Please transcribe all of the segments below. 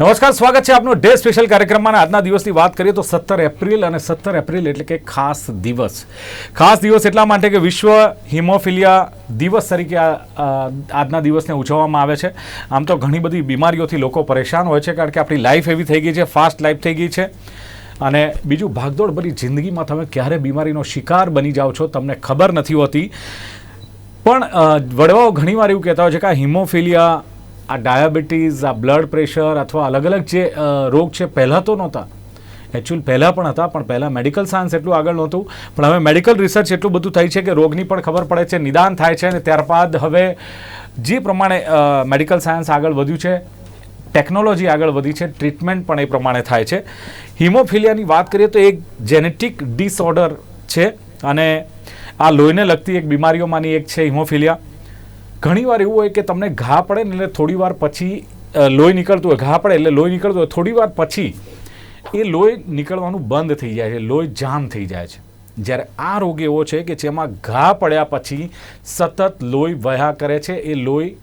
નમસ્કાર, સ્વાગત છે આપનું ડે સ્પેશિયલ કાર્યક્રમમાં. આજના દિવસની વાત કરીએ તો સત્તર એપ્રિલ અને સત્તર એપ્રિલ એટલે કે ખાસ દિવસ. ખાસ દિવસ એટલા માટે કે વિશ્વ હિમોફિલિયા દિવસ તરીકે આજના દિવસને ઉજવવામાં આવે છે. આમ તો ઘણી બધી બીમારીઓથી લોકો પરેશાન હોય છે, કારણ કે આપણી લાઈફ એવી થઈ ગઈ છે, ફાસ્ટ લાઈફ થઈ ગઈ છે. અને બીજું, ભાગદોડ ભરી જિંદગીમાં તમે ક્યારે બીમારીનો શિકાર બની જાઓ છો તમને ખબર નથી હોતી. પણ વડવાઓ ઘણીવાર એવું કહેતા હોય છે કે આ હિમોફિલિયા આ ડાયાબિટીસ, આ બ્લડ પ્રેશર અથવા અલગ અલગ જે રોગ છે, પહેલાં તો નહોતા. એકચ્યુઅલ પહેલાં પણ હતા, પણ પહેલાં મેડિકલ સાયન્સ એટલું આગળ નહોતું. પણ હવે મેડિકલ રિસર્ચ એટલું બધું થઈ છે કે રોગની પણ ખબર પડે છે, નિદાન થાય છે અને ત્યારબાદ હવે જે પ્રમાણે મેડિકલ સાયન્સ આગળ વધ્યું છે ટેકનોલોજી આગળ વધી છે ટ્રીટમેન્ટ પણ એ પ્રમાણે થાય છે. હિમોફિલિયાની વાત કરીએ તો એક જેનેટિક ડિસઓર્ડર છે અને આ લોહીને લગતી એક બીમારીઓમાંની એક છે હિમોફિલિયા ઘણીવાર એવું હોય કે તમને ઘા પડે ને એટલે થોડી વાર પછી લોહી નીકળતું હોય, ઘા પડે એટલે લોહી નીકળતું હોય થોડી વાર પછી એ લોહી નીકળવાનું બંધ થઈ જાય છે, લોહી જામ થઈ જાય છે. જ્યારે આ રોગ એવો છે કે જેમાં ઘા પડ્યા પછી સતત લોહી વહ્યા કરે છે, એ લોહી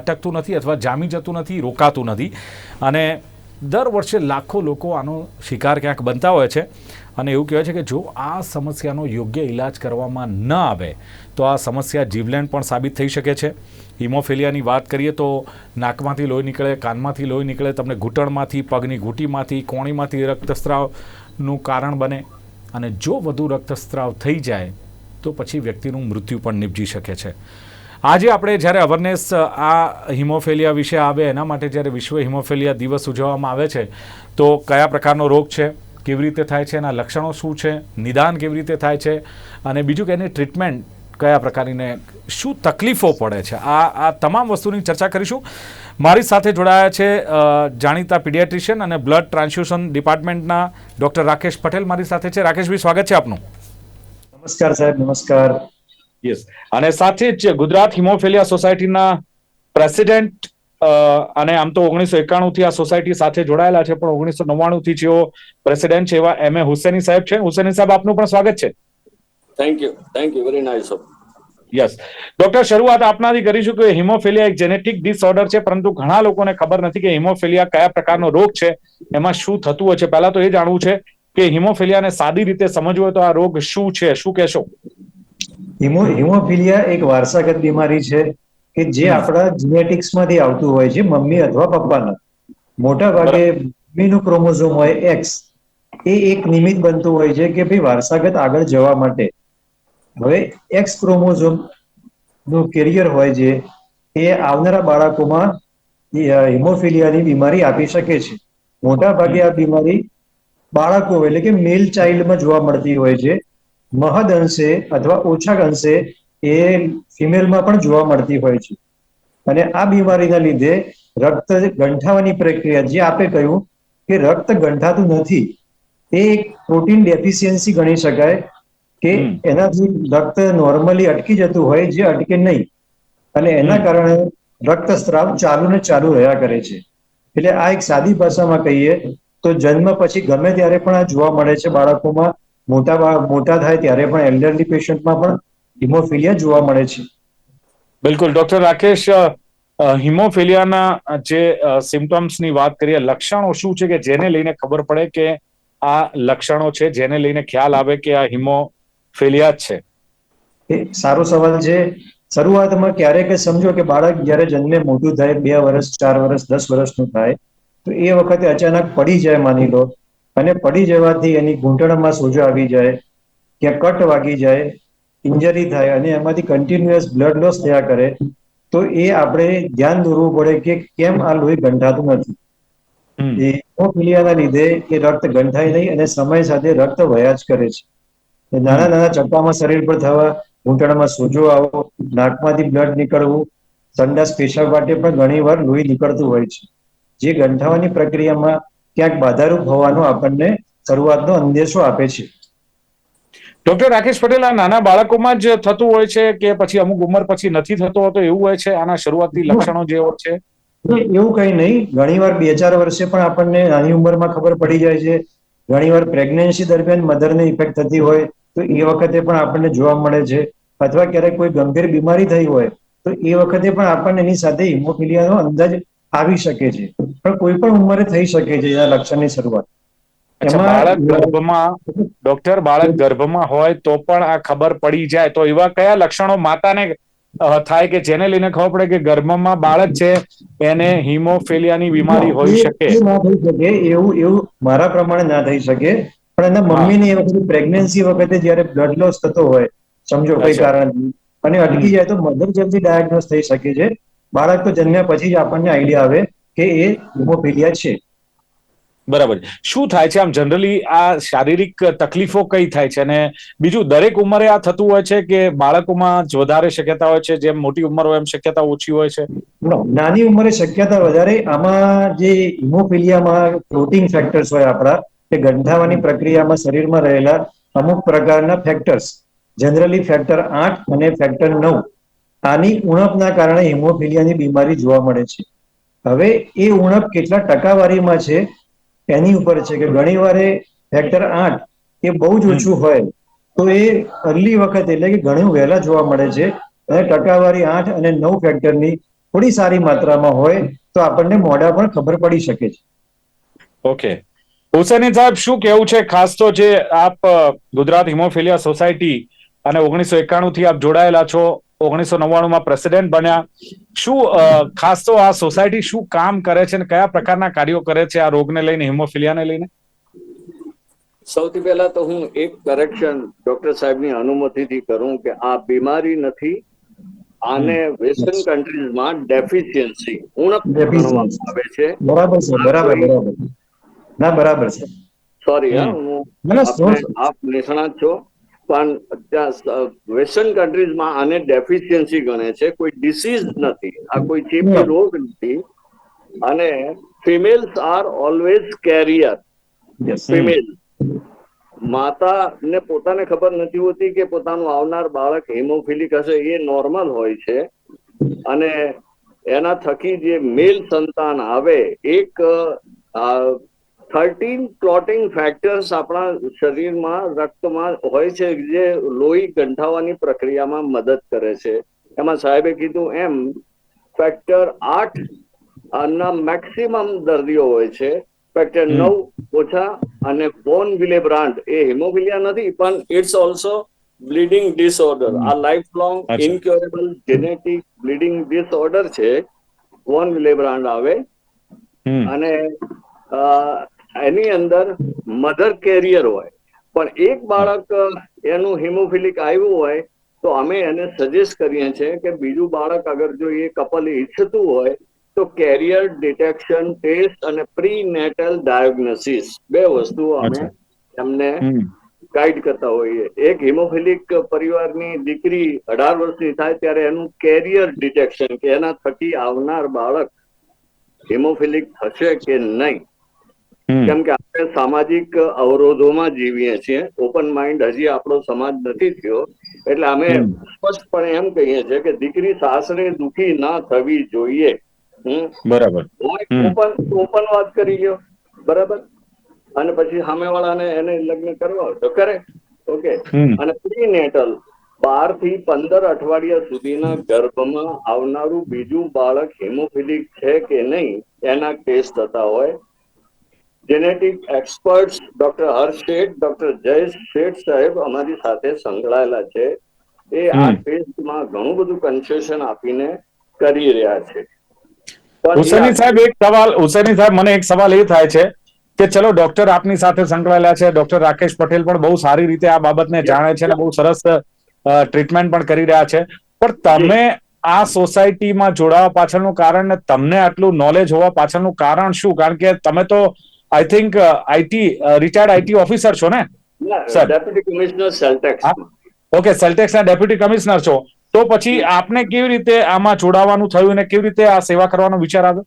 અટકતું નથી અથવા જામી જતું નથી, રોકાતું નથી. અને દર વર્ષે લાખો લોકો આનો શિકાર ક્યાંક બનતા હોય છે. અને એવું કહેવાય છે કે જો આ સમસ્યાનો યોગ્ય ઇલાજ કરવામાં ન આવે, તો આ સમસ્યા જીવલેણ પણ સાબિત થઈ શકે છે. હિમોફિલિયાની વાત કરીએ તો નાકમાંથી લોહી નીકળે, કાનમાંથી લોહી નીકળે, તમને ઘૂંટણમાંથી, પગની ઘૂંટીમાંથી, કોણીમાંથી રક્તસ્રાવનું કારણ બને. અને જો વધુ રક્તસ્રાવ થઈ જાય, તો પછી વ્યક્તિનું મૃત્યુ પણ નિપજી શકે છે. આજે આપણે જ્યારે અવેરનેસ આ હિમોફેલિયા વિશે આવે, એના માટે જ્યારે વિશ્વ હિમોફેલિયા દિવસ ઉજવવામાં આવે છે, તો કયા પ્રકારનો રોગ છે? કેવી રીતે થાય છે એના લક્ષણો શું છે નિદાન કેવી રીતે થાય છે અને બીજું કે એની ટ્રીટમેન્ટ કયા પ્રકારની ને શું તકલીફો પડે છે. આ આ તમામ વસ્તુની ચર્ચા કરીશું. મારી સાથે જોડાયા છે જાણીતા પીડિયાટ્રિશિયન અને બ્લડ ટ્રાન્સફ્યુઝન ડિપાર્ટમેન્ટના ડૉક્ટર રાકેશ પટેલ મારી સાથે છે. રાકેશભાઈ સ્વાગત છે આપનું. નમસ્કાર સાહેબ નમસ્કાર. યસ અને સાથે જ ગુજરાત હિમોફેલિયા સોસાયટીના પ્રેસિડેન્ટ અને આમ તો ઓગણીસો એકાણું થી આ સોસાયટી સાથે જોડાયેલા છે પણ ઓગણીસો નવ્વાણું થી જેઓ પ્રેસિડેન્ટ છે એવા એમ એ હુસેની સાહેબ છે. હુસેની સાહેબ આપનું પણ સ્વાગત છે. Thank you thank you very nice yes doctor શરૂઆત આપનાથી કરીશું કે હિમોફિલિયા એક જેનેટિક ડિસઓર્ડર છે પરંતુ ઘણા લોકોને ખબર નથી કે હિમોફિલિયા કયા પ્રકારનો રોગ છે એમાં શું થતું હોય છે. પહેલા તો એ જાણવું છે કે હિમોફિલિયાને સાદી રીતે સમજવું હોય તો આ રોગ શું છે? શું કહેશો? હિમો હિમોફિલિયા એક વારસાગત બીમારી છે. કે જે આપણા જીનેટિક્સમાંથી આવતું હોય છે મમ્મી અથવા પપ્પાના. મોટા ભાગે મમ્મીનું ક્રોમોઝોમ હોય એક્સ એ એક નિમિત્ત બનતું હોય છે કે ભાઈ વારસાગત આગળ જવા માટે. હવે એક્સ ક્રોમોઝોમનું કેરિયર હોય છે એ આવનારા બાળકોમાં હિમોફિલિયાની બીમારી આપી શકે છે. મોટા ભાગે આ બીમારી બાળકો એટલે કે મેલ ચાઇલ્ડમાં જોવા મળતી હોય છે. મહદ અંશે અથવા ઓછા અંશે એ ફિમેલમાં પણ જોવા મળતી હોય છે. અને આ બીમારીના લીધે રક્ત ગંઠાવાની પ્રક્રિયા જે આપે કહ્યું કે રક્ત ગંઠાતું નથી એ એક પ્રોટીન ડેફિશિયન્સી ગણી શકાય કે એનાથી રક્ત નોર્મલી અટકી જતું હોય જે અટકે નહીં. અને એના. કારણે રક્તસ્રાવ ચાલુ ને ચાલુ રહ્યા કરે છે. એટલે આ એક સાદી ભાષામાં કહીએ તો જન્મ પછી ગમે ત્યારે પણ આ જોવા મળે છે બાળકોમાં. મોટા મોટા થાય ત્યારે પણ એલ્ડરલી પેશન્ટમાં પણ હિમોફિલિયા જોવા મળે છે. બિલકુલ. ડોક્ટર રાકેશ હિમોફિલિયાના જે સિમ્ટમ્સની વાત કરીએ લક્ષણો શું છે કે જેને લઈને ખબર પડે કે આ લક્ષણો છે જેને લઈને ખ્યાલ આવે કે આ હિમોફિલિયા જ છે? એ સારો સવાલ છે. શરૂઆતમાં ક્યારેક સમજો કે બાળક જ્યારે જન્મે મોટું થાય બે વર્ષ ચાર વર્ષ દસ વર્ષનું થાય તો એ વખતે અચાનક પડી જાય માની લો. અને પડી જવાથી એની ઘૂંટણમાં સોજો આવી જાય ક્યાં કટ વાગી જાય ઇન્જરી થાય અને એમાંથી કન્ટિન્યુઅસ બ્લડ લોસ થયા કરે તો એ આપણે ધ્યાન દોરવું પડે કે કેમ આ લોહી ગંઠાતું નથી. હિમોફિલિયાના લીધે એ રક્ત ગંઠાય નહીં અને સમય સાથે રક્ત વયા જ કરે છે. નાના નાના ચપ્પામાં શરીર પર થવા ઘૂંટણમાં સોજો આવો નાકમાંથી બ્લડ નીકળવું સંડાસ પેશાબ માટે પણ ઘણી વાર લોહી નીકળતું હોય છે. જે ગંઠાવાની પ્રક્રિયામાં ક્યાંક બાધારૂપ હોવાનો આપણને શરૂઆતનો અંદેશો આપે છે. ડોક્ટર રાકેશ પટેલ, આ નાના બાળકોમાં જ થતું હોય છે કે પછી અમુક ઉંમર પછી નથી થતો હોતો એવું હોય છે? આના શરૂઆતથી લક્ષણો જે હોય છે? એવું કઈ નહીં. ઘણીવાર બે ચાર વર્ષે પણ આપણને નાની ઉંમરમાં ખબર પડી જાય છે. ઘણીવાર પ્રેગ્નન્સી દરમિયાન મધરને ઇફેક્ટ થતી હોય તો એ વખતે પણ આપણને જોવા મળે છે. અથવા ક્યારેક કોઈ ગંભીર બીમારી થઈ હોય તો એ વખતે પણ આપણને એની સાથે હિમોફિલિયાનો અંદાજ આવી શકે છે. પણ કોઈ પણ ઉંમરે થઈ શકે છે એના લક્ષણની શરૂઆત. અચ્છા બાળક ગર્ભમાં ડોક્ટર બાળક ગર્ભમાં હોય તો પણ આ ખબર પડી જાય. તો એવા કયા લક્ષણો માતાને થાય કે જેને લઈને ખબર પડે કે ગર્ભમાં બાળક છે એને હિમોફેલિયાની બીમારી હોઈ શકે? ના થઈ શકે એવું એવું મારા પ્રમાણે ના થઈ શકે. પણ એના મમ્મીને એ વખતે પ્રેગ્નન્સી વખતે જ્યારે બ્લડ લોસ થતો હોય સમજો કોઈ કારણ અને અટકી જાય તો મધર જલ્દી ડાયગ્નોસ થઈ શકે છે. બાળક તો જન્મ્યા પછી જ આપણને આઈડિયા આવે કે એ હિમોફેલિયા છે. બરાબર શું થાય છે? આમ જનરલી આ શારીરિક તકલીફો કઈ થાય છે? અને બીજું, દરેક ઉંમરે આ થતું હોય છે કે બાળકોમાં વધારે શક્યતા હોય છે? જેમ મોટી ઉંમર હોય એમ શક્યતા ઓછી હોય છે? નાની ઉંમરે શક્યતા વધારે. આમાં જે ઇમોફિલિયામાં પ્રોટીન ફેક્ટર્સ હોય આપણા, તે ગંધાવાની પ્રક્રિયામાં શરીરમાં રહેલા અમુક પ્રકારના ફેક્ટર્સ જનરલી ફેક્ટર આઠ અને ફેક્ટર નવ, આની ઉણપના કારણે હિમોફિલિયાની બીમારી જોવા મળે છે. હવે એ ઉણપ કેટલા ટકાવારીમાં છે? એની ઉપર છે કે ઘણી એ ફેક્ટર આઠ એ બહુ જ ઓછું હોય તો એ અર્લી વખત એટલે કે ઘણું વહેલા જોવા મળે છે અને ટકાવારી આઠ અને નવ ફેક્ટરની થોડી સારી માત્રામાં હોય તો આપણને મોડા પણ ખબર પડી શકે છે. ઓકે. હુસેની સાહેબ શું કેવું છે? ખાસ તો જે આપ ગુજરાત હિમોફિલિયા સોસાયટી અને ઓગણીસો એકાણું થી આપ જોડાયેલા છો ઓગણીસો નવ્વાણું માં પ્રેસિડેન્ટ બન્યા. શું ખાસ તો આ સોસાયટી શું કામ કરે છે અને કયા પ્રકારના કાર્યો કરે છે આ રોગને લઈને હિમોફિલિયાને લઈને? સૌથી પહેલા તો હું એક કરેક્શન ડોક્ટર સાહેબની અનુમતિથી કરું કે આ બીમારી નથી. આને વેસ્ટર્ન કન્ટ્રીઝમાં ડેફિશિયન્સી ઉણપ ગણવામાં આવે છે. બરાબર છે બરાબર બરાબર. ના બરાબર છે. સોરી હા હું આપ નિષ્ણાત છો. પણ ત્યાં વેસ્ટર્ન કન્ટ્રીઝમાં આને ડેફિશિયન્સી ગણે છે. કોઈ ડિસીઝ નથી. આ કોઈ ચેપી રોગ નથી. અને females are always carrier female માતા ને પોતાને ખબર નથી હોતી કે પોતાનું આવનાર બાળક હિમોફિલિક હશે. એ નોર્મલ હોય છે. અને એના થકી જે મેલ સંતાન આવે એક થર્ટીન ક્લોટિંગ ફેક્ટર્સ આપણા શરીરમાં રક્તમાં હોય છે જે લોહી ગંઠાવાની પ્રક્રિયામાં મદદ કરે છે. એમાં સાહેબે કીધું એમ ફેક્ટર આઠ ના મેક્સિમમ દર્દીઓ હોય છે. ફેક્ટર નવ ઓછા અને બોન વિલેબ્રાન્ડ એ હિમોફિલિયા નથી પણ ઇટ્સ ઓલ્સો બ્લીડિંગ ડિસઓર્ડર આ life long. Incurable genetic bleeding disorder છે. બોન વિલેબ્રાન્ડ આવે. અને એની અંદર મધર કેરિયર હોય. પણ એક બાળક એનું હિમોફિલિક આવ્યું હોય તો અમે એને સજેસ્ટ કરીએ છીએ કે બીજું બાળક અગર જો એ કપલ ઈચ્છતું હોય તો કેરિયર ડિટેક્શન ટેસ્ટ અને પ્રી નેટલ ડાયોગ્નોસિસ બે વસ્તુઓ અમે એમને ગાઈડ કરતા હોઈએ. એક હિમોફિલિક પરિવારની દીકરી અઢાર વર્ષની થાય ત્યારે એનું કેરિયર ડિટેક્શન કે એના થકી આવનાર બાળક હિમોફિલિક થશે કે નહીં? કેમ કે આપણે સામાજિક અવરોધોમાં જીવીએ છીએ. ઓપન માઇન્ડ હજી આપણો સમાજ નથી થયો. એટલે અમે. સ્પષ્ટપણે એમ કહીએ છીએ કે દીકરી સાસરે દુખી ના થવી જોઈએ. બરાબર. ઓપન ઓપન વાત કરી ગયો બરાબર? અને પછી સામેવાળાને એને લગ્ન કરવા તો કરે. ઓકે. અને પ્રીનેટલ બારથી પંદર અઠવાડિયા સુધીના ગર્ભમાં આવનારું બીજું બાળક હિમોફિલિક છે કે નહીં એના ટેસ્ટ થતા હોય. જેનેટિક એક્સપર્ટ્સ ડોક્ટર હર્ષ શેઠ ડોક્ટર જયેશ શેઠ સાહેબ અમારી સાથે સંકળાયેલા છે. એ આ. ટેસ્ટમાં ઘણું બધું કન્સેશન આપીને કરી રહ્યા છે. હુસેની સાહેબ એક સવાલ હુસેની સાહેબ મને એક સવાલ એ થાય છે કે ચલો ડોક્ટર આપની સાથે સંકળાયેલા છે ડોક્ટર રાકેશ પટેલ પણ બહુ સારી રીતે આ બાબતને જાણે છે અને બહુ સરસ ટ્રીટમેન્ટ પણ કરી રહ્યા છે. પણ તમે આ સોસાયટીમાં જોડાવા પાછળનું કારણ ને તમને આટલું નોલેજ હોવા પાછળનું કારણ શું? કારણ કે તમે તો I think IT retired IT officer છો ને sir. Deputy commissioner sales tax. Okay સેલ્ટેક્સના deputy commissioner છો તો પછી આપને કેવી રીતે આમાં જોડાવાનું થયું અને કેવી રીતે આ સેવા કરવાનો વિચાર આવ્યો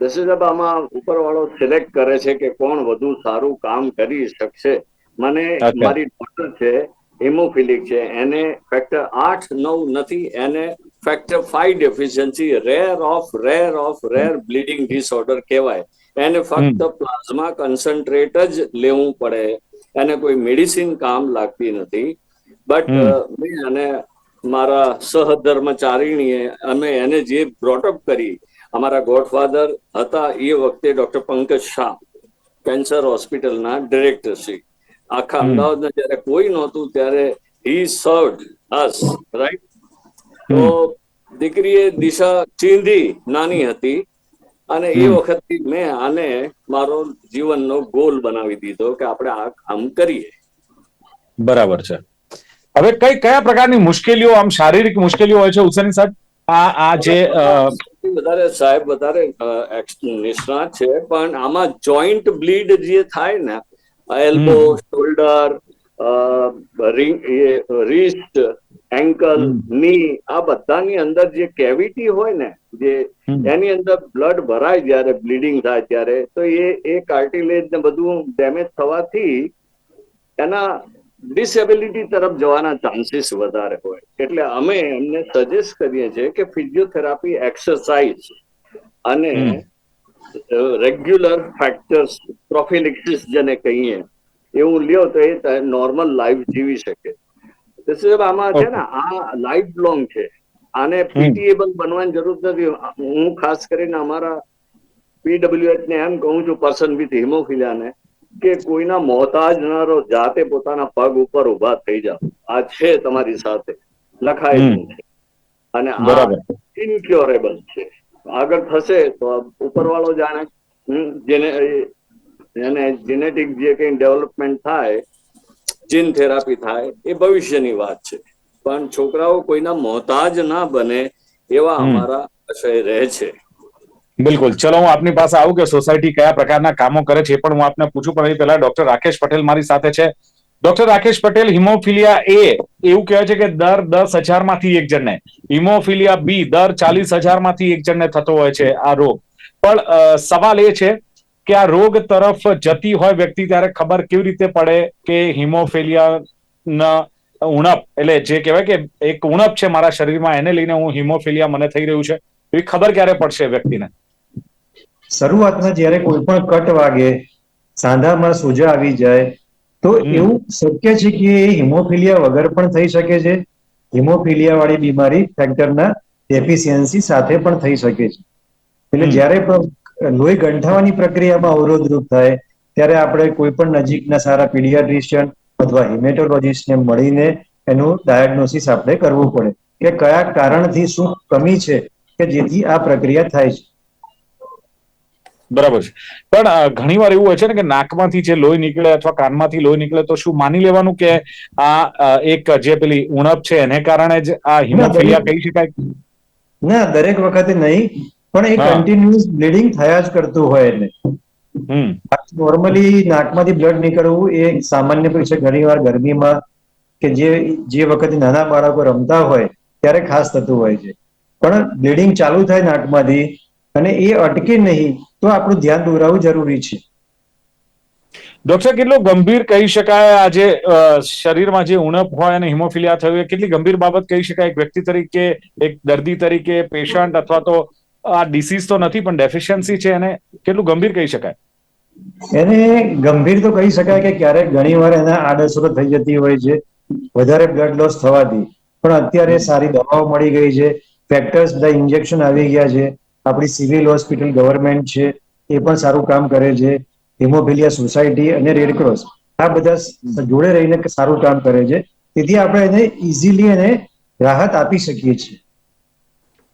દશરથ આમાં ઉપરવાળો સિલેક્ટ કરે છે કે કોણ વધુ સારું કામ કરી શકશે મને. મારી ડોટર છે હિમોફિલિક છે એને ફેક્ટર આઠ નવ નથી એને factor five deficiency rare of rare of rare bleeding disorder કહેવાય. એને ફક્ત પ્લાઝમા કન્સન્ટ્રેટ જ લેવું પડે. એને કોઈ મેડિસિન કામ લાગતી નથી. બટ. મેં અને મારા સહધર્મચારીણીએ અમે એને જે બ્રોટઅપ કરી અમારા ગોડફાધર હતા એ વખતે ડોક્ટર પંકજ શાહ કેન્સર હોસ્પિટલના ડિરેક્ટર શ્રી. આખા અમદાવાદ જયારે જ્યારે કોઈ નહોતું ત્યારે હી સર્વ અસ રાઈટ તો દીકરીએ દિશા ચીંધી નાની હતી અને એ. વખતથી મેં આને મારો જીવનનો ગોલ બનાવી દીધો કે આપણે આ કામ કરીએ. બરાબર છે. હવે કઈ કયા પ્રકારની મુશ્કેલીઓ આમ શારીરિક મુશ્કેલીઓ હોય છે ઉસેની સાહેબ? આ આ જે વધારે સાહેબ વધારે નિષ્ણાત છે પણ આમાં જોઈન્ટ બ્લીડ જે થાય ને એલ્બો. શોલ્ડર રિસ્ટ એન્કલની આ બધાની અંદર જે કેવિટી હોય ને જે એની અંદર બ્લડ ભરાય જ્યારે બ્લીડિંગ થાય ત્યારે તો એ એ કાર્ટિલેજ ને બધું ડેમેજ થવાથી એના ડિસેબિલિટી તરફ જવાના ચાન્સીસ વધારે હોય એટલે અમે એમને સજેસ્ટ કરીએ છીએ કે ફિઝિયોથેરાપી એક્સરસાઇઝ અને હમ. રેગ્યુલર ફેક્ટર્સ પ્રોફિલેક્સિસ જેને કહીએ એવું લ્યો તો એ નોર્મલ લાઈફ જીવી શકે. આમાં છે ને આ લાઈફ લોંગ છે. આને પીટીએબલ બનવાની જરૂર નથી. હું ખાસ કરીને અમારા પીડબ્લ્યુએચ ને એમ કહું છું પર્સન વિથ હિમોફિલિયાને કે કોઈના મોહતાજ ન રહો જાતે પોતાના પગ ઉપર ઊભા થઈ જાઓ. આ છે તમારી સાથે. લખાયેલું છે. અને આ ઇન્ક્યોરેબલ છે. આગળ થશે તો ઉપરવાળો જાણે જેને એને જેનેટિક જે કઈ ડેવલપમેન્ટ થાય જીન થેરાપી થાય એ ભવિષ્યની વાત છે. પણ છોકરાઓ કોઈના મોહતાજ ના બને એવા અમારા આશય રહે છે. બિલકુલ. ચલો હું આપની પાસે આવું કે સોસાયટી કયા પ્રકારના કામો કરે છે એ પણ હું આપને પૂછું. પણ એ પહેલા ડોક્ટર રાકેશ પટેલ મારી સાથે છે. ડોક્ટર રાકેશ પટેલ, હિમોફિલિયા એ એવું કહેવાય છે કે દર દસ હજારમાંથી એક જણને, હિમોફિલિયા બી દર ચાલીસ હજારમાંથી એક જણને થતો હોય છે આ રોગ. પણ સવાલ એ છે કે આ રોગ તરફ જતી હોય વ્યક્તિ ત્યારે ખબર કેવી રીતે પડે કે હિમોફિલિયા ના ઉણપ, એટલે જે કહેવાય કે એક ઉણપ છે મારા શરીરમાં, એને લઈને હું હિમોફિલિયા મને થઈ રહ્યું છે, એવી ખબર ક્યારે પડશે વ્યક્તિને? શરૂઆતમાં જ્યારે કોઈ પણ કટ વાગે, સાંધામાં સોજા આવી જાય તો એવું શક્ય છે કે હિમોફિલિયા વગર પણ થઈ શકે છે? હિમોફિલિયા વાળી બીમારી ફેક્ટરના ડેફિશિયન્સી સાથે પણ થઈ શકે છે. એટલે જ્યારે લોહી ગંઠાવાની પ્રક્રિયામાં અવરોધરૂપ થાય ત્યારે આપણે કોઈ પણ નજીકના સારા પીડિયાટ્રિશિયન અથવા હિમેટોલોજીસ્ટને મળીને એનું ડાયગ્નોસિસ આપણે કરવું પડે. કે કયા કારણથી શું કમી છે? કે જેથી આ પ્રક્રિયા થાય છે. બરાબર છે. પણ ઘણી ઘણીવાર એવું હોય છે ને કે નાકમાંથી જે લોહી નીકળે અથવા કાનમાંથી લોહી નીકળે તો શું માની લેવાનું કે આ એક જે પેલી ઉણપ છે એને કારણે જ આ હિમોફિલિયા કહી શકાય? ના દરેક વખતે નહીં. પણ એ. કન્ટિન્યુઅસ બ્લીડિંગ થયા જ કરતું હોય એને. હમ. નોર્મલી નાકમાંથી બ્લડ નીકળવું એ સામાન્ય છે. ઘણીવાર ગરમીમાં કે જે જે વખતે નાના બાળકો રમતા હોય ત્યારે ખાસ થતું હોય છે. પણ બ્લીડિંગ ચાલુ થાય નાકમાંથી અને એ અટકે નહીં તો આપણું ધ્યાન દોરાવવું જરૂરી છે. ડોક્ટર કેટલું ગંભીર કહી શકાય આજે શરીરમાં જે ઉણપ હોય અને હિમોફિલિયા થયું એ કેટલી ગંભીર બાબત કહી શકાય? એક વ્યક્તિ તરીકે એક દર્દી તરીકે પેશન્ટ અથવા તો આ ડિસીઝ તો નથી પણ ડેફિશિયન્સી છે એને કેટલું ગંભીર કહી શકાય? એને ગંભીર તો કહી શકાય કે ક્યારેક ઘણીવાર એના આડઅસરો થઈ જતી હોય છે વધારે બ્લડ લોસ થવાથી. પણ અત્યારે સારી દવાઓ મળી ગઈ છે ફેક્ટર્સ બધા ઇન્જેક્શન આવી ગયા છે. આપણી સિવિલ હોસ્પિટલ ગવર્મેન્ટ છે, એ પણ સારું કામ કરે છે, હિમોફિલિયા સોસાયટી અને રેડક્રોસ આ બધા જોડે રહીને સારું કામ કરે છે, તેથી આપણે એને ઇઝીલી એને રાહત આપી શકીએ છીએ.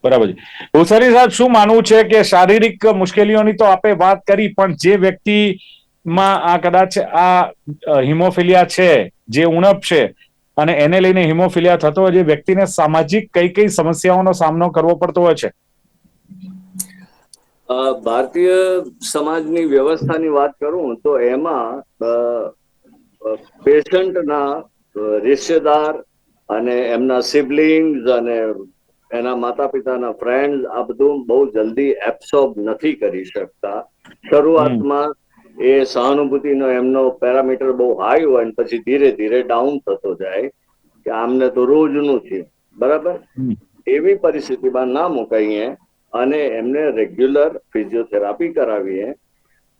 બરાબર છે. ઉસારી સાહેબ, શું માનવું છે કે શારીરિક મુશ્કેલીઓની તો આપણે વાત કરી, પણ જે વ્યક્તિમાં આ કદાચ આ હિમોફિલિયા છે, જે ઉણપ છે, અને એને લઈને હિમોફિલિયા થતો હોય, જે વ્યક્તિને સામાજિક કઈ કઈ સમસ્યાઓનો સામનો કરવો પડતો હોય છે ભારતીય સમાજની વ્યવસ્થાની વાત કરું તો એમાં પેશન્ટના રિશ્તેદાર અને એમના સિબલિંગ્સ અને એના માતા પિતાના ફ્રેન્ડ આ બધું બહુ જલ્દી એબ્સોર્બ નથી કરી શકતા. શરૂઆતમાં એ સહાનુભૂતિનો એમનો પેરામીટર બહુ હાઈ હોય અને પછી ધીરે ધીરે ડાઉન થતો જાય કે આમને તો રોજનું થયું બરાબર? એવી પરિસ્થિતિમાં ના મુકાઈએ અને એમને રેગ્યુલર ફિઝિયોથેરાપી કરાવીએ.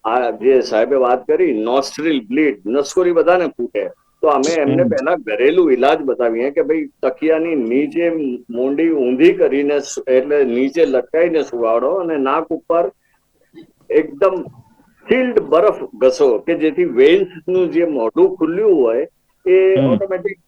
આ જે સાહેબે વાત કરી નોસ્ટ્રીલ બ્લીડ નસકોરી બધાને ફૂટે. તો અમે એમને. પહેલા ઘરેલું ઈલાજ બતાવીએ કે ભાઈ તકિયાની નીચે મૂંડી ઊંધી કરીને એટલે નીચે લટકાઈને સુવાડો અને નાક ઉપર એકદમ ફિલ્ડ બરફ ઘસો કે જેથી વેન્સનું જે મોઢું ખુલ્યું હોય એ ઓટોમેટિક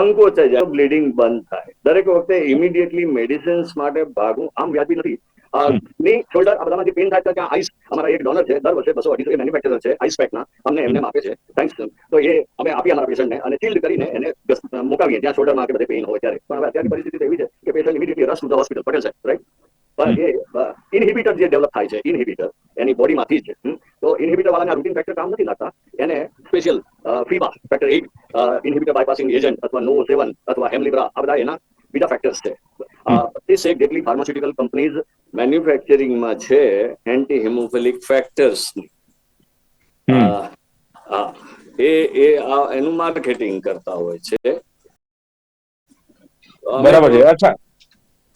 સંકોચાઈ જાય બ્લીડિંગ બંધ થાય. દરેક વખતે ઇમિડિયેટલી મેડિસિન્સ માટે ભાગવું આમ વ્યાજબી નથી. શોલ્ડર બધામાં જે પેન થાય ત્યાં આઈસ અમારા એક ડોનર છે, દર વર્ષે બસો અઢીસો એ મેન્યુફેક્ચરર છે આઈસ પેકના અમને એમને આપે છે થેન્ક્સ તો એ અમે આપીએ અમારા પેશન્ટને અને ચિલ્ડ કરીને એને મુકાવીએ, જ્યાં શોલ્ડરમાં કે બધે પેઇન હોય ત્યારે. પણ હવે અત્યારની પરિસ્થિતિ એવી છે, કે patient immediately rush to the hospital Patel છે રાઈટ પણ એ ઇનહિબિટર જે ડેવલપ થાય છે ઇનહિબિટર એની બોડીમાંથી જ તો ઇનહિબિટર વાળાના રૂટીન ફેક્ટર કામ નથી લાગતા. એને special FEIBA factor eight inhibitor bypassing agent અથવા નો સેવન અથવા હેમલિબ્રા આ બધા એના બીજા ફેક્ટર્સ છે પચીસ એક જેટલી ફાર્માસ્યુટિકલ કંપનીઝ મેન્યુફેક્ચરિંગમાં છે એન્ટી હિમોફિલિક ફેક્ટર્સ. એ એ આ એનું માર્કેટિંગ કરતા હોય છે બરાબર છે અચ્છા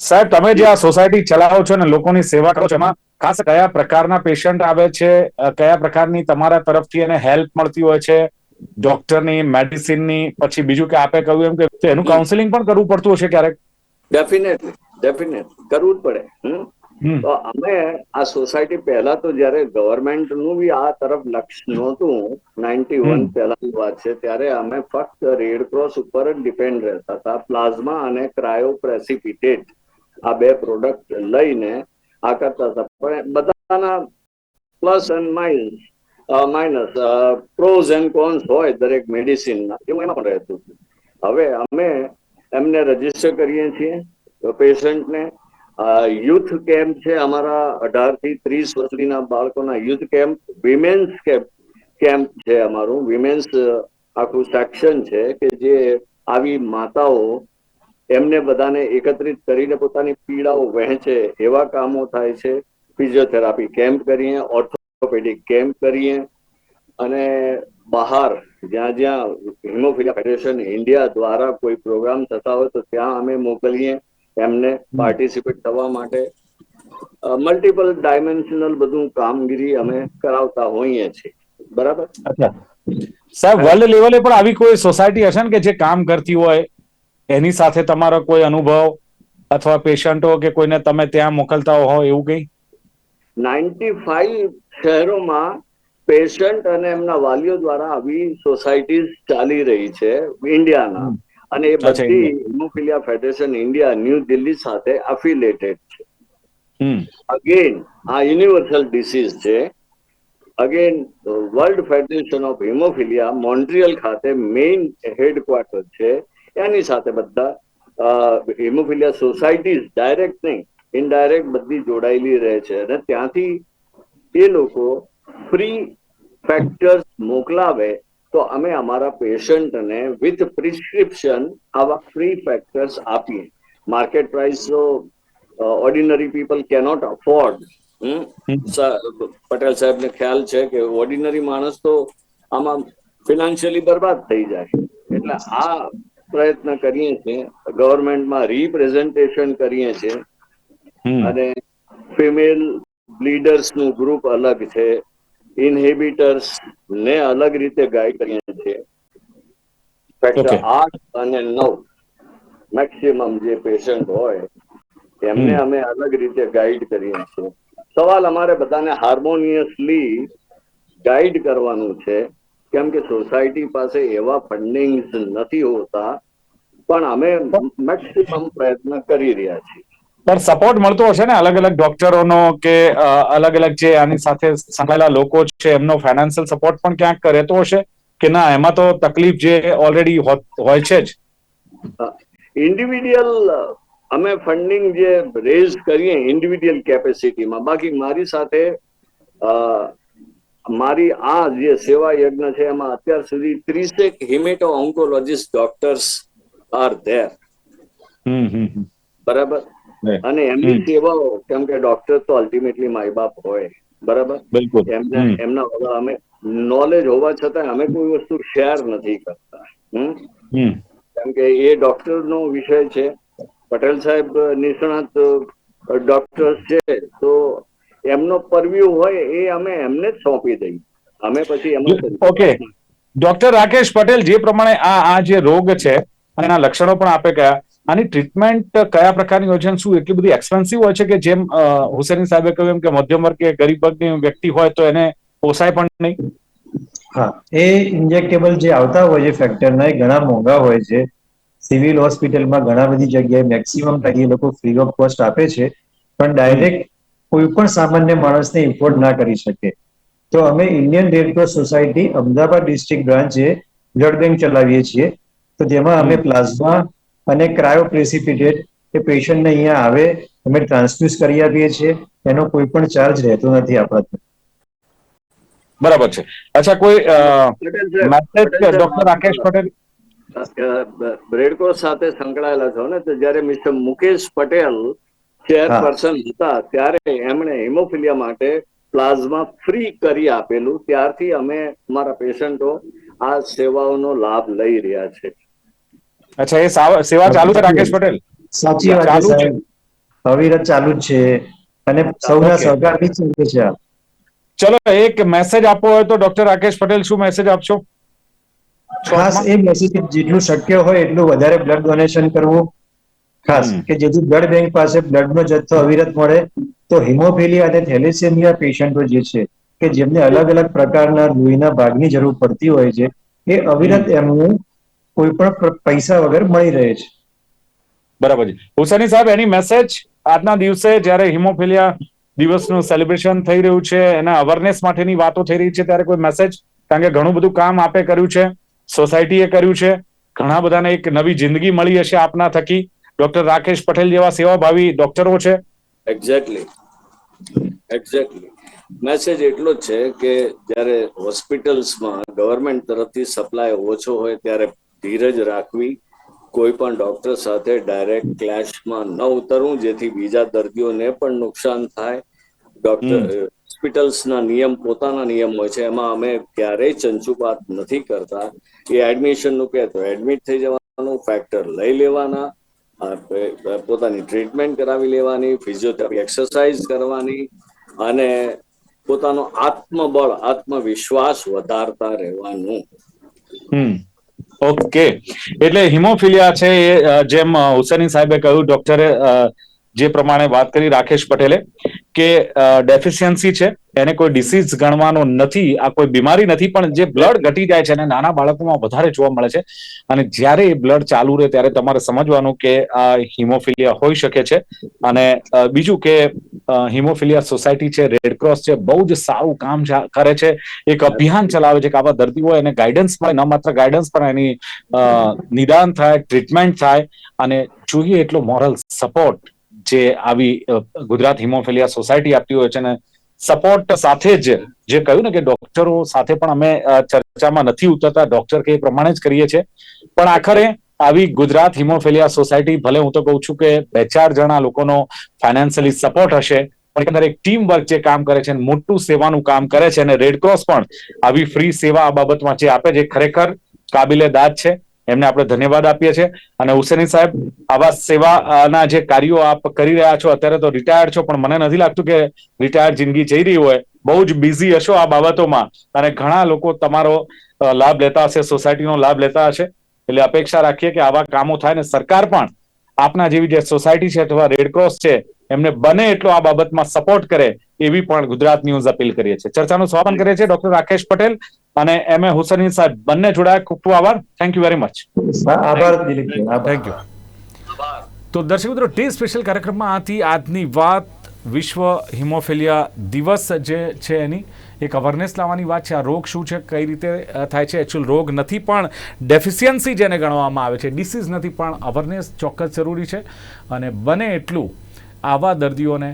સાહેબ તમે જે આ સોસાયટી ચલાવો છો ને લોકોની સેવા કરો છો એમાં ખાસ કયા પ્રકારના પેશન્ટ આવે છે કયા પ્રકારની તમારા તરફથી એને હેલ્પ મળતી હોય છે ડોક્ટરની મેડિસિનની પછી બીજું કે આપે કહ્યું એમ કે એનું કાઉન્સેલિંગ પણ કરવું પડતું હશે ક્યારેક ડેફિનેટલી ડેફિનેટ કરવું જ પડે. તો અમે આ સોસાયટી પહેલા તો જયારે ગવર્મેન્ટનું બી આ તરફ લક્ષ્ય નહોતું નાઇન્ટી વન. પહેલાની વાત છે ત્યારે અમે ફક્ત રેડક્રોસ ઉપર જ ડિપેન્ડ રહેતા હતા પ્લાઝમા અને ક્રાયો પ્રેસિપિટેટ આ બે પ્રોડક્ટ લઈને આ કરતા હતા. પણ બધાના plus and minus minus pros and cons હોય દરેક મેડિસિનના એવું એમાં પણ રહેતું હવે અમે એમને રજિસ્ટર કરીએ છીએ પેશન્ટને યુથ કેમ્પ છે અમારા અઢારથી ત્રીસ વર્ષના બાળકોના youth camp women's camp camp છે અમારું. વિમેન્સ આખું સેક્શન છે કે જે આવી માતાઓ એમને બધાને એકત્રિત કરીને પોતાની પીડાઓ વહેંચે એવા કામો થાય છે. ફિઝિયોથેરાપી કેમ્પ કરીએ, ઓર્થોપેડિક કેમ્પ કરીએ અને બહાર જ્યાં જ્યાં હિમોફિલિયા ફેડરેશન ઇન્ડિયા દ્વારા કોઈ પ્રોગ્રામ થતા હોય તો ત્યાં અમે મોકલીએ એમને પાર્ટિસિપેટ થવા માટે. મલ્ટિપલ ડાયમેન્શનલ બધું કામગીરી અમે કરાવતા હોઈએ છીએ. બરાબર? સાહેબ વર્લ્ડ લેવલે પણ આવી કોઈ સોસાયટી હશે ને કે જે કામ કરતી હોય? એની સાથે તમારો કોઈ અનુભવ અથવા પેશન્ટો કે કોઈને તમે ત્યાં મોકલતા હો એવું કઈ? નાઇન્ટી ફાઈવ શહેરોમાં પેશન્ટ અને એમના વાલીઓ દ્વારા આવી સોસાયટીઝ ચાલી રહી છે ઇન્ડિયાના. અને એ બધી haemophilia federation India new Delhi સાથે અફિલેટેડ છે. હમ. અગેન આ યુનિવર્સલ ડિસીઝ છે. Again world federation of haemophilia Montreal ખાતે મેઇન હેડક્વાર્ટર છે. એની સાથે બધા હિમોફિલિયા સોસાયટીઝ ડાયરેક્ટ નહીં ઇનડાયરેક્ટ બધી જોડાયેલી રહે છે અને ત્યાંથી એ લોકો ફ્રી ફેક્ટર્સ મોકલાવે તો અમે અમારા પેશન્ટને વિથ પ્રિસ્ક્રિપ્શન આવા ફ્રી ફેક્ટર્સ આપીએ. માર્કેટ પ્રાઇસ તો ordinary people cannot afford. Patel સાહેબને ખ્યાલ છે કે ઓર્ડિનરી માણસ તો આમાં ફિનાન્શિયલી બરબાદ થઈ જાય. એટલે આ પ્રયત્ન કરીએ છીએ. ગવર્મેન્ટમાં રિપ્રેઝન્ટેશન કરીએ છીએ. અને ફિમેલ બ્લીડર્સનું ગ્રુપ અલગ છે. ઇનહિબિટર્સ ને અલગ રીતે ગાઈડ કરીએ છીએ. ફેક્ટર આઠ અને નવ મેક્સિમમ જે પેશન્ટ હોય એમને અમે અલગ રીતે ગાઈડ કરીએ છીએ. સવાલ અમારે બધાને હાર્મોનિયસલી ગાઈડ કરવાનું છે. કેમ કે સોસાયટી પાસે એવા ફંડિંગ નથી હોતા પણ અમે મેક્સિમમ પ્રયત્ન કરી રહ્યા છીએ. પણ સપોર્ટ મળતો હશે ને અલગ અલગ ડોક્ટરોનો કે અલગ અલગ જે આની સાથે સંકળાયેલા લોકો છે એમનો ફાઇનાન્શિયલ સપોર્ટ પણ ક્યાંક રહેતો હશે કે ના એમાં તો તકલીફ જે ઓલરેડી હોય છે જ. ઇન્ડિવિડ્યુઅલ અમે ફંડિંગ જે રેઝ કરીએ ઇન્ડિવિડ્યુઅલ કેપેસિટીમાં બાકી મારી સાથે મારી આ જે સેવા યજ્ઞ છે એમાં અત્યાર સુધી ત્રીસેક haemato oncologists doctors are there. બરાબર? અને એમની. સેવાઓ કેમ કે ડોક્ટર તો અલ્ટિમેટલી માય બાપ હોય. બરાબર? એમને એમના વગર અમે નોલેજ હોવા છતાં અમે કોઈ વસ્તુ શેર નથી કરતા. કેમ કે એ ડોક્ટર નો વિષય છે. પટેલ સાહેબ નિષ્ણાત ડોક્ટર છે તો એમનો પરવ્યુ હોય એ અમે એમને જ સોંપી દઈએ. અમે પછી એમાં ઓકે ડોક્ટર રાકેશ પટેલ જે પ્રમાણે આ આ જે રોગ છે અને એના લક્ષણો પણ આપે કયા આની ટ્રીટમેન્ટ કયા પ્રકારની હોય છે શું? એટલી બધી એક્સપેન્સિવ હોય છે કે જેમ હુસેની સાહેબે કહ્યું એમ કે મધ્યમ વર્ગ કે ગરીબ વર્ગની વ્યક્તિ હોય તો એને પોસાય પણ નહીં. હા. એ ઇન્જેક્ટેબલ જે આવતા હોય છે ફેક્ટરના એ ઘણા મોંઘા હોય છે. સિવિલ હોસ્પિટલમાં ઘણા બધી જગ્યાએ મેક્સિમમ એ લોકો ફ્રી ઓફ કોસ્ટ આપે છે. પણ ડાયરેક્ટ કોઈ પણ સામાન્ય માણસને ઇફોર્ડ ના કરી શકે. તો અમે Indian red cross society Ahmedabad district બ્રાન્ચે blood bank ચલાવીએ છીએ. તો જેમાં અમે પ્લાઝમા અને ક્રાયો પ્રેસિપિટેટ એ પેશન્ટને અહીંયા આવે અમે ટ્રાન્સફ્યુઝ કરી આપીએ છીએ. એનો કોઈ પણ ચાર્જ રહેતો નથી આપણા બરાબર છે. અચ્છા કોઈ message doctor Rakesh Patel? Red cross સાથે સંકળાયેલા છો ને તો જ્યારે મિસ્ટર મુકેશ પટેલ ચેરપર્સન હતા ત્યારે એમણે હિમોફિલિયા માટે પ્લાઝમા ફ્રી કરી આપેલું. ત્યારથી અમે અમારા પેશન્ટો આ સેવાઓનો લાભ લઈ રહ્યા છે. અચ્છા એ સેવા ચાલુ છે રાકેશ પટેલ? સાચી વાત છે ચાલુ અવિરત ચાલુ જ છે. અને સૌના સહકારથી ચાલે છે આ. ચલો એક મેસેજ આપવો હોય તો ડોક્ટર રાકેશ પટેલ શું મેસેજ આપશો? ખાસ એ મેસેજ જેટલું શક્ય હોય એટલું વધારે બ્લડ ડોનેશન કરવું. ખાસ કે જેથી બ્લડ બેંક પાસે બ્લડનો જથ્થો અવિરત મળે તો હિમોફિલિયા અને થેલેસેમિયા પેશન્ટો જે છે કે જેમને અલગ અલગ પ્રકારના લોહીના ભાગની જરૂર પડતી હોય છે એ અવિરત એમનું કોઈ પણ પૈસા વગર મળી રહે છે. બરાબર છે. હુસેની સાહેબ એની મેસેજ આજના દિવસે જ્યારે હિમોફિલિયા દિવસનું સેલિબ્રેશન થઈ રહ્યું છે એના અવેરનેસ માટેની વાતો થઈ રહી છે ત્યારે કોઈ મેસેજ કારણ કે ઘણું બધું કામ આપે કર્યું છે સોસાયટીએ કર્યું છે ઘણા બધાને એક નવી જિંદગી મળી હશે આપના થકી. ડોક્ટર રાકેશ પટેલ જેવા સેવાભાવી ડોક્ટરો છે. એક્ઝેક્ટલી એક્ઝેક્ટલી મેસેજ એટલો જ છે કે જ્યારે હોસ્પિટલ્સમાં ગવર્મેન્ટ તરફથી સપ્લાય ઓછો હોય ત્યારે ધીરજ રાખવી. કોઈ પણ ડોક્ટર સાથે ડાયરેક્ટ ક્લેશમાં ન ઉતરવું જેથી બીજા દર્દીઓને પણ નુકસાન થાય. ડોક્ટર હોસ્પિટલ્સના નિયમ પોતાના નિયમ હોય છે. એમાં અમે ક્યારેય ચંચુપાત નથી કરતા. એ એડમિશનનું કહેતો એડમિટ થઈ જવાનું ફેક્ટર લઈ લેવાના. પોતાની ટ્રીટમેન્ટ કરાવી લેવાની ફિઝિયોથેરાપી એક્સરસાઇઝ કરવાની અને પોતાનો આત્મબળ, આત્મવિશ્વાસ વધારતા રહેવાનું. ઓકે એટલે હિમોફિલિયા છે જેમ હુસેની સાહેબે કહ્યું ડોક્ટરે જે પ્રમાણે વાત કરી રાકેશ પટેલે કે ડેફિશિયન્સી છે, એને કોઈ ડિસીઝ ગણવાનો નથી, આ કોઈ બીમારી નથી, પણ જે બ્લડ ઘટી જાય છે અને નાના બાળકોમાં વધારે જોવા મળે છે, અને જ્યારે એ બ્લડ ચાલુ રહે ત્યારે તમારે સમજવાનું કે આ હિમોફિલિયા હોઈ શકે છે, અને બીજું કે હિમોફિલિયા સોસાયટી છે રેડક્રોસ છે, બહુ જ સારું કામ કરે છે, એક અભિયાન ચલાવે છે કે આવા દર્દીઓ એને ગાઈડન્સ મળે, ન માત્ર ગાઈડન્સ પણ એની નિદાન થાય ટ્રીટમેન્ટ થાય, અને જોઈએ એટલો મોરલ સપોર્ટ જે આવી ગુજરાત હિમોફિલિયા સોસાયટી આપતી હોય છે ને સપોર્ટ સાથે જ જે કહ્યું ને કે ડોક્ટરો સાથે પણ અમે ચર્ચામાં નથી ઉતરતા. ડોક્ટર કે એ પ્રમાણે જ કરીએ છીએ. પણ આખરે આવી ગુજરાત હિમોફિલિયા સોસાયટી, ભલે હું તો કહું છું કે બે ચાર જણા લોકોનો ફાઇનાન્શિયલી સપોર્ટ હશે, પણ અંદર એક ટીમ વર્ક જે કામ કરે છે મોટું સેવાનું કામ કરે છે અને રેડક્રોસ પણ આવી ફ્રી સેવા આ બાબતમાં જે આપે છે ખરેખર કાબિલે દાદ છે. એમને આપણે ધન્યવાદ આપીએ છીએ. અને હુસેની સાહેબ, આવા સેવાના જે કાર્યો આપ કરી રહ્યા છો, અત્યારે તો રિટાયર્ડ છો, પણ મને નથી લાગતું કે રિટાયર્ડ જિંદગી જઈ રહી હોય. બહુ જ બિઝી હશો આ બાબતોમાં. અને ઘણા લોકો તમારો લાભ લેતા હશે સોસાયટીનો લાભ લેતા હશે. એટલે અપેક્ષા રાખીએ કે આવા કામો થાય ને સરકાર પણ આપના જેવી જે સોસાયટી છે અથવા રેડક્રોસ છે, એમને બને એટલો આ બાબતમાં સપોર્ટ કરે. એવી પણ ગુજરાત ન્યૂઝ અપીલ કરીએ છીએ. ચર્ચાનું સ્વાગત કરીએ છીએ. ડોક્ટર રાકેશ પટેલ અને એમ એ હુસેની સાહેબ બંને જોડાયા. ખૂબ ખૂબ આભાર. થેન્ક યુ વેરી મચ આભાર થેન્ક યુ તો દર્શક મિત્રો ટી સ્પેશિયલ કાર્યક્રમમાં આથી આજની વાત વિશ્વ હિમોફિલિયા દિવસ જે છે એની એક અવેરનેસ લાવવાની વાત છે. આ રોગ શું છે કઈ રીતે થાય છે? એકચ્યુઅલ રોગ નથી પણ ડેફિશિયન્સી જેને ગણવામાં આવે છે. ડિસીઝ નથી પણ અવેરનેસ ચોક્કસ જરૂરી છે. અને બને એટલું આવા દર્દીઓને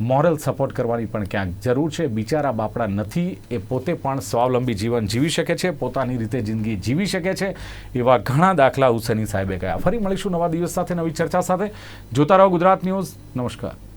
મોરલ સપોર્ટ કરવાની પણ ક્યાંક જરૂર છે. બિચારા બાપડા નથી, એ પોતે પણ સ્વાવલંબી જીવન જીવી શકે છે, પોતાની રીતે જિંદગી જીવી શકે છે, એવા ઘણા દાખલા હુસેની સાહેબે કહ્યા ફરી મળીશું નવા દિવસ સાથે, નવી ચર્ચા સાથે. જોતા રહો ગુજરાત ન્યૂઝ. નમસ્કાર.